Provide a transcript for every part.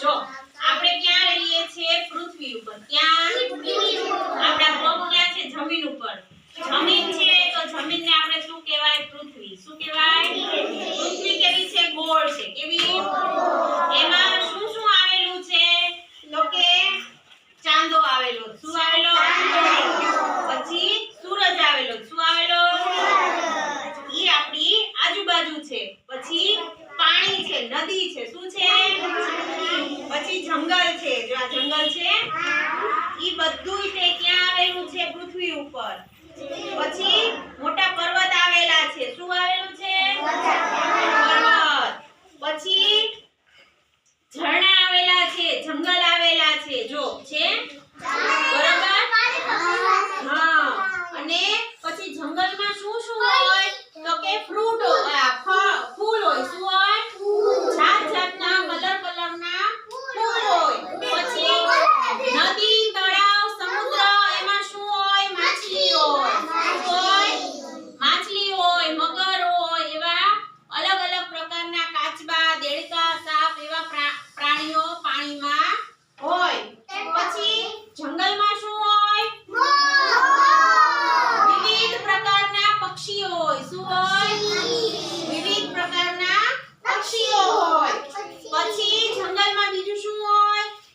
જો આપણે ક્યાં રહીએ છીએ? પૃથ્વી ઉપર. ક્યાં? જંગલ છે? ઈ બધું તે ક્યાં આવેલું છે પૃથ્વી ઉપર? પછી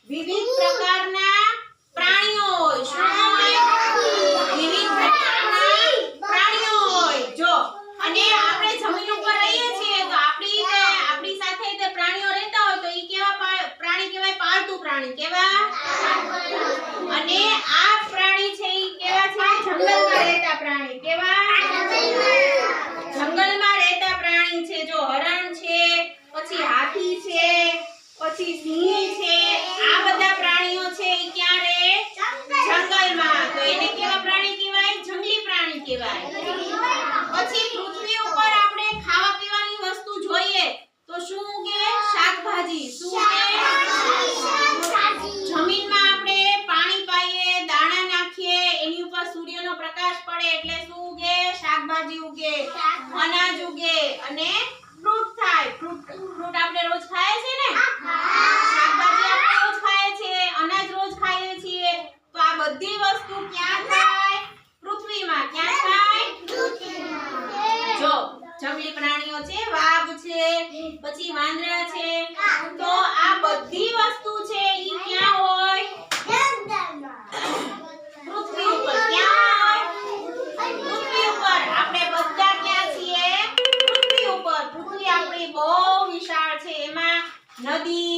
વિવિધ પ્રકારના પ્રાણીઓ વિવિધ પ્રકારના પ્રાણીઓ જો, અને આપણે જમીન ઉપર રહીએ છીએ તો આપણી આપણી સાથે તે પ્રાણીઓ રહેતા હોય તો એ કેવા પ્રાણી કહેવાય? પાલતુ પ્રાણી કેવા? અને આ પ્રાણી છે એ કેવા છે? જંગલમાં રહેતા પ્રાણી કે શાકભાજી ઉગે, અનાજ ઉગે અને ફ્રૂટ થાય. ફ્રૂટ ફ્રૂટ આપણે રોજ ખાય છે ને? શાકભાજી આપણે રોજ ખાય છે અનાજ રોજ ખાઈએ છીએ. તો આ બધી વસ્તુ ક્યાં થાય? પૃથ્વીમાં. ક્યાં થાય? જો, જંગલી પ્રાણીઓ છે, વાઘ છે, પછી વાંદરા નદી